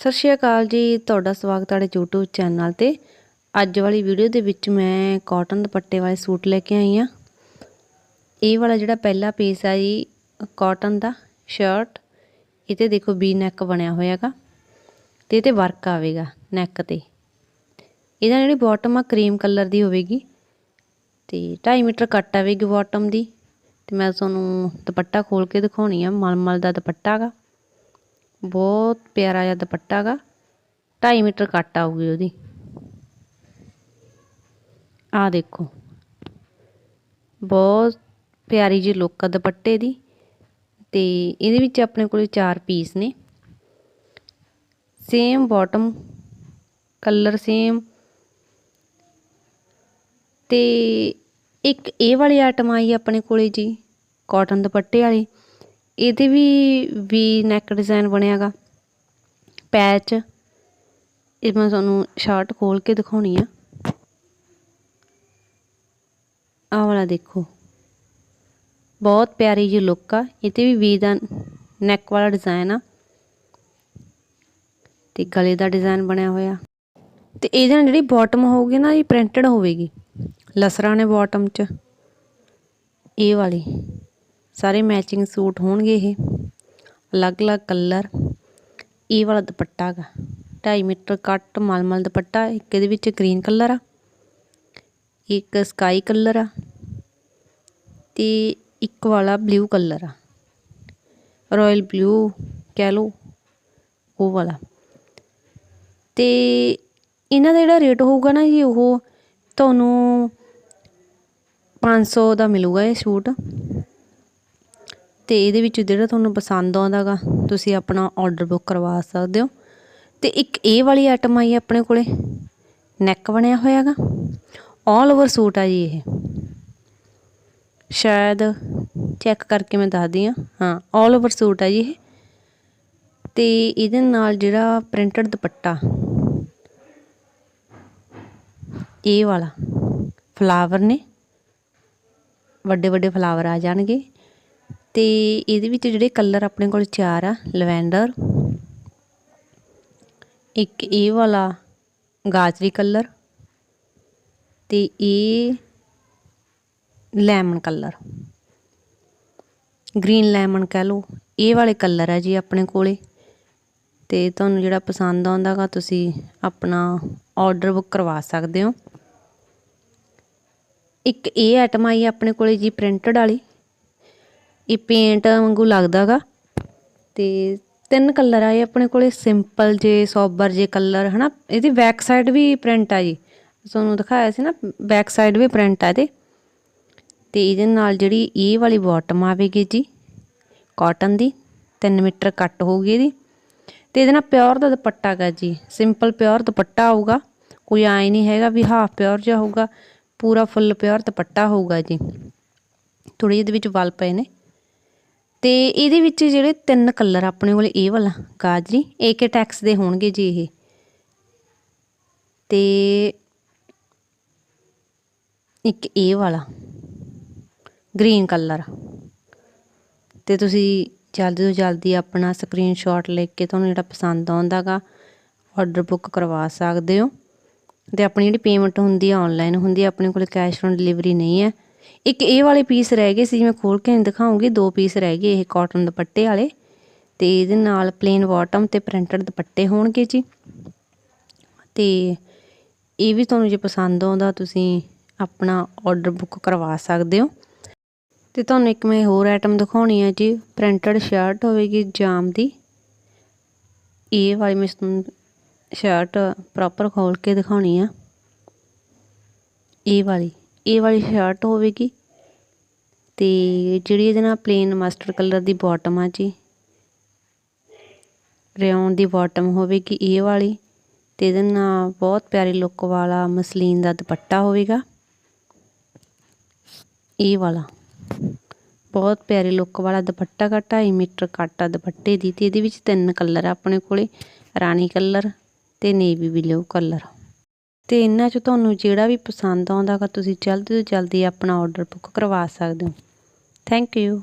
ਸਤਿ ਸ਼੍ਰੀ ਅਕਾਲ ਜੀ, ਤੁਹਾਡਾ ਸਵਾਗਤ ਹੈ ਸਾਡੇ YouTube ਚੈਨਲ ਤੇ। ਅੱਜ ਵਾਲੀ ਵੀਡੀਓ ਦੇ ਵਿੱਚ ਮੈਂ ਕਾਟਨ ਦੁਪੱਟੇ ਵਾਲੇ ਸੂਟ ਲੈ ਕੇ ਆਈ ਆ ਇਹ ਵਾਲਾ ਜਿਹੜਾ ਪਹਿਲਾ ਪੀਸ ਆ ਜੀ ਕਾਟਨ ਦਾ ਸ਼ਰਟ ਇਹ ਤੇ ਦੇਖੋ ਵੀ ਨੈਕ ਬਣਿਆ ਹੋਇਆਗਾ ਤੇ ਇਹ ਤੇ ਵਰਕ ਆਵੇਗਾ ਨੈਕ ਤੇ। ਇਹਦਾ ਜਿਹੜੀ ਬਾਟਮ ਆ ਕਰੀਮ ਕਲਰ ਦੀ ਹੋਵੇਗੀ ਤੇ 2.5 ਮੀਟਰ ਕੱਟ ਆਵੇਗੀ ਬਾਟਮ ਦੀ ਤੇ ਮੈਂ ਤੁਹਾਨੂੰ ਦੁਪੱਟਾ ਖੋਲ ਕੇ ਦਿਖਾਉਣੀ ਆ, ਮਲਮਲ ਦਾ ਦੁਪੱਟਾ ਗਾ ਬਹੁਤ ਪਿਆਰਾ ਜਿਹਾ ਦੁਪੱਟਾ ਗਾ। 2.5 ਮੀਟਰ ਕੱਟ ਆਊਗੀ ਉਹਦੀ। ਆ ਦੇਖੋ। ਬਹੁਤ ਪਿਆਰੀ ਜੀ ਲੁੱਕ ਆ ਦੁਪੱਟੇ ਦੀ। ਤੇ ਇਹਦੇ ਵਿੱਚ ਆਪਣੇ ਕੋਲੇ ਚਾਰ ਪੀਸ ਨੇ। ਸੇਮ ਬਾਟਮ ਕਲਰ ਸੇਮ ਤੇ ਇੱਕ ਇਹ ਵਾਲੀ ਆਈਟਮ ਆਈ ਆਪਣੇ ਕੋਲੇ ਜੀ ਕਾਟਨ ਦੁਪੱਟੇ ਵਾਲੀ। ਇਹਦੇ ਵੀ ਵੀ ਨੈਕ ਡਿਜ਼ਾਈਨ ਬਣਿਆਗਾ। ਪੈਚ ਇਹ ਮੈਂ ਤੁਹਾਨੂੰ ਸ਼ਰਟ ਖੋਲ ਕੇ ਦਿਖਾਉਣੀ ਆ। ਆਹ ਵਾਲਾ ਦੇਖੋ। ਬਹੁਤ ਪਿਆਰੀ ਜੀ ਲੁੱਕ ਆ। ਇਹ ਵੀ ਵੀ ਦਾ ਨੈਕ ਵਾਲਾ ਡਿਜ਼ਾਈਨ ਆ। ਤੇ ਗਲੇ ਦਾ ਡਿਜ਼ਾਈਨ ਬਣਿਆ ਹੋਇਆ। ਤੇ ਇਹਦੇ ਨਾਲ ਜਿਹੜੀ ਬਾਟਮ ਹੋਊਗੀ ਨਾ, ਇਹ ਪ੍ਰਿੰਟਡ ਹੋਵੇਗੀ। ਲਸਰਾ ਨੇ ਬਾਟਮ 'ਚ। ਇਹ ਵਾਲੀ। ਸਾਰੇ ਮੈਚਿੰਗ ਸੂਟ ਹੋਣਗੇ ਇਹ। ਅਲੱਗ-ਅਲੱਗ ਕਲਰ ਇਹ ਵਾਲਾ ਦੁਪੱਟਾ ਹੈਗਾ। 2.5 ਮੀਟਰ ਕੱਟ ਮਲਮਲ ਦੁਪੱਟਾ, ਇੱਕ ਇਹਦੇ ਵਿੱਚ ਗ੍ਰੀਨ ਕਲਰ ਆ। ਇੱਕ ਸਕਾਈ ਕਲਰ ਆ। ਤੇ ਇੱਕ ਵਾਲਾ ਬਲੂ ਕਲਰ ਆ। ਰਾਇਲ ਬਲੂ ਕਹਿ ਲਓ, ਉਹ ਵਾਲਾ। ਤੇ ਇਹਨਾਂ ਦਾ ਜਿਹੜਾ ਰੇਟ ਹੋਊਗਾ ਨਾ ਜੀ, ਉਹ ਤੁਹਾਨੂੰ 500 ਦਾ ਮਿਲੂਗਾ ਇਹ ਸੂਟ। ਤੇ ਇਹਦੇ ਵਿੱਚ ਜਿਹੜਾ ਤੁਹਾਨੂੰ ਪਸੰਦ ਆਉਂਦਾਗਾ, ਤੁਸੀਂ ਆਪਣਾ ਆਰਡਰ ਬੁੱਕ ਕਰਵਾ ਸਕਦੇ ਹੋ। ਤੇ ਇੱਕ ਇਹ ਵਾਲੀ ਆਈਟਮ ਆਈ ਆਪਣੇ ਕੋਲੇ ਨੈਕ ਬਣਿਆ ਹੋਇਆਗਾ। ਆਲ ਓਵਰ ਸੂਟ ਆ ਜੀ ਇਹ। ਸ਼ਾਇਦ ਚੈੱਕ ਕਰਕੇ ਮੈਂ ਦੱਸਦੀ ਆ ਹਾਂ ਆਲ ਓਵਰ ਸੂਟ ਆ ਜੀ ਇਹ। ਤੇ ਇਹਦੇ ਨਾਲ ਜਿਹੜਾ ਪ੍ਰਿੰਟਡ ਦੁਪੱਟਾ, ਇਹ ਵਾਲਾ ਫਲਾਵਰ ਨੇ। ਵੱਡੇ ਵੱਡੇ ਫਲਾਵਰ ਆ ਜਾਣਗੇ। ਤੇ ਇਹਦੇ ਵਿੱਚ ਜਿਹੜੇ ਕਲਰ ਆਪਣੇ ਕੋਲ ਚਾਰ ਆ, ਲਵੈਂਡਰ, ਇੱਕ ਇਹ ਵਾਲਾ ਗਾਜਰੀ ਕਲਰ ਤੇ ਇਹ ਲੈਮਨ ਕਲਰ ਗ੍ਰੀਨ ਲੈਮਨ ਕਹਿ ਲਓ, ਇਹ ਵਾਲੇ ਕਲਰ ਆ ਜੀ ਆਪਣੇ ਕੋਲੇ। ਤੇ ਤੁਹਾਨੂੰ ਜਿਹੜਾ ਪਸੰਦ ਆਉਂਦਾਗਾ ਤੁਸੀਂ ਆਪਣਾ ਆਰਡਰ ਬੁੱਕ ਕਰਵਾ ਸਕਦੇ ਹੋ। ਇੱਕ ਇਹ ਆਈਟਮ ਆਈ ਆਪਣੇ ਕੋਲੇ ਜੀ ਪ੍ਰਿੰਟਡ ਵਾਲੀ। ਇਹ ਪੇਂਟ ਵਾਂਗੂ ਲੱਗਦਾਗਾ ਤੇ ਤਿੰਨ ਕਲਰ ਆਏ ਆਪਣੇ ਕੋਲੇ ਸਿੰਪਲ ਜੇ ਸੋਬਰ ਜੇ ਕਲਰ ਹਨਾ। ਇਹਦੀ ਬੈਕ ਸਾਈਡ ਵੀ ਪ੍ਰਿੰਟ ਆ ਜੀ। ਤੁਹਾਨੂੰ ਦਿਖਾਇਆ ਸੀ ਨਾ ਬੈਕ ਸਾਈਡ ਵੀ ਪ੍ਰਿੰਟ ਆ ਇਹਦੇ। ਤੇ ਇਹਦੇ ਨਾਲ ਜਿਹੜੀ ਇਹ ਵਾਲੀ ਬਾਟਮ ਆਵੇਗੀ ਜੀ ਕਾਟਨ ਦੀ 3 ਮੀਟਰ ਕੱਟ ਹੋਊਗੀ ਇਹਦੀ। ਤੇ ਇਹਦੇ ਨਾਲ ਪਿਓਰ ਦਾ ਦੁਪੱਟਾ ਹੈਗਾ ਜੀ। ਸਿੰਪਲ ਪਿਓਰ ਦੁਪੱਟਾ ਆਊਗਾ। ਕੋਈ ਆਈ ਨਹੀਂ ਹੈਗਾ ਵੀ ਹਾਫ ਪਿਓਰ ਜਿਹਾ ਹੋਊਗਾ। ਪੂਰਾ ਫੁੱਲ ਪਿਓਰ ਦੁਪੱਟਾ ਹੋਊਗਾ ਜੀ। ਥੋੜੀ ਜਿਹੀ ਵਿੱਚ ਵਲ ਪਏ ਨੇ। ਤੇ ਇਹਦੇ ਵਿੱਚ ਜਿਹੜੇ ਤਿੰਨ ਕਲਰ ਆਪਣੇ ਕੋਲ ਇਹ ਵਾਲਾ, ਗਾਜਰੀ ਏਕੇ ਟੈਕਸ ਦੇ ਹੋਣਗੇ ਜੀ ਇਹ। ਤੇ ਇੱਕ ਇਹ ਵਾਲਾ ਗ੍ਰੀਨ ਕਲਰ ਤੇ ਤੁਸੀਂ ਜਲਦੀ ਤੋਂ ਜਲਦੀ ਆਪਣਾ ਸਕਰੀਨਸ਼ਾਟ ਲੈ ਕੇ ਤੁਹਾਨੂੰ ਜਿਹੜਾ ਪਸੰਦ ਆਉਂਦਾਗਾ ਆਰਡਰ ਬੁੱਕ ਕਰਵਾ ਸਕਦੇ ਹੋ। ਤੇ ਆਪਣੀ ਜਿਹੜੀ ਪੇਮੈਂਟ ਹੁੰਦੀ ਹੈ ਆਨਲਾਈਨ ਹੁੰਦੀ ਹੈ ਆਪਣੇ ਕੋਲ ਕੈਸ਼ ਔਨ ਡਿਲੀਵਰੀ ਨਹੀਂ ਹੈ। ਇੱਕ ਇਹ ਵਾਲੇ ਪੀਸ ਰਹਿ ਗਏ ਸੀ, ਮੈਂ ਖੋਲ ਕੇ ਦਿਖਾਉਂਗੀ। ਦੋ ਪੀਸ ਰਹਿ ਗਏ ਇਹ ਕਾਟਨ ਦੁਪੱਟੇ ਵਾਲੇ ਤੇ ਇਹਦੇ ਨਾਲ ਪਲੇਨ ਬਾਟਮ ਤੇ ਪ੍ਰਿੰਟਡ ਦੁਪੱਟੇ ਹੋਣਗੇ ਜੀ। ਤੇ ਇਹ ਵੀ ਤੁਹਾਨੂੰ ਜੇ ਪਸੰਦ ਆਉਂਦਾ, ਤੁਸੀਂ ਆਪਣਾ ਆਰਡਰ ਬੁੱਕ ਕਰਵਾ ਸਕਦੇ ਹੋ। ਤੇ ਤੁਹਾਨੂੰ ਇੱਕ ਮੈਂ ਹੋਰ ਆਈਟਮ ਦਿਖਾਉਣੀ ਹੈ ਜੀ ਪ੍ਰਿੰਟਡ ਸ਼ਰਟ ਹੋਵੇਗੀ ਜਾਮ ਦੀ। ਇਹ ਵਾਲੀ ਮੈਂ ਤੁਹਾਨੂੰ ਸ਼ਰਟ ਪ੍ਰੋਪਰ ਖੋਲ ਕੇ ਦਿਖਾਉਣੀ ਆ। ਇਹ ਵਾਲੀ। ਇਹ ਵਾਲੀ ਸ਼ਰਟ ਹੋਵੇਗੀ। ਤੇ ਜਿਹੜੀ ਇਹਦੇ ਨਾਲ ਪਲੇਨ ਮਸਟਰਡ ਕਲਰ ਦੀ ਬਾਟਮ ਆ ਜੀ। ਰਿਓਨ ਦੀ ਬਾਟਮ ਹੋਵੇਗੀ ਇਹ ਵਾਲੀ। ਤੇ ਇਹਦੇ ਨਾਲ ਬਹੁਤ ਪਿਆਰੀ ਲੁੱਕ ਵਾਲਾ ਮਸਲੀਨ ਦਾ ਦੁਪੱਟਾ ਹੋਵੇਗਾ। ਇਹ ਵਾਲਾ। ਬਹੁਤ ਪਿਆਰੀ ਲੁੱਕ ਵਾਲਾ ਦੁਪੱਟਾ ਕਾ 2.5 ਮੀਟਰ ਕੱਟਾ ਦੁਪੱਟੇ ਦੀ। ਤੇ ਇਹਦੇ ਵਿੱਚ ਤਿੰਨ ਕਲਰ ਆ ਆਪਣੇ ਕੋਲੇ। ਰਾਣੀ ਕਲਰ ਤੇ ਨੇਵੀ ਬਲੂ ਕਲਰ ਤੇ ਇਹਨਾਂ 'ਚੋਂ ਤੁਹਾਨੂੰ ਜਿਹੜਾ ਵੀ ਪਸੰਦ ਆਉਂਦਾ ਗਾ ਤੁਸੀਂ ਜਲਦੀ ਤੋਂ ਜਲਦੀ ਆਪਣਾ ਆਰਡਰ ਬੁੱਕ ਕਰਵਾ ਸਕਦੇ ਹੋ। Thank you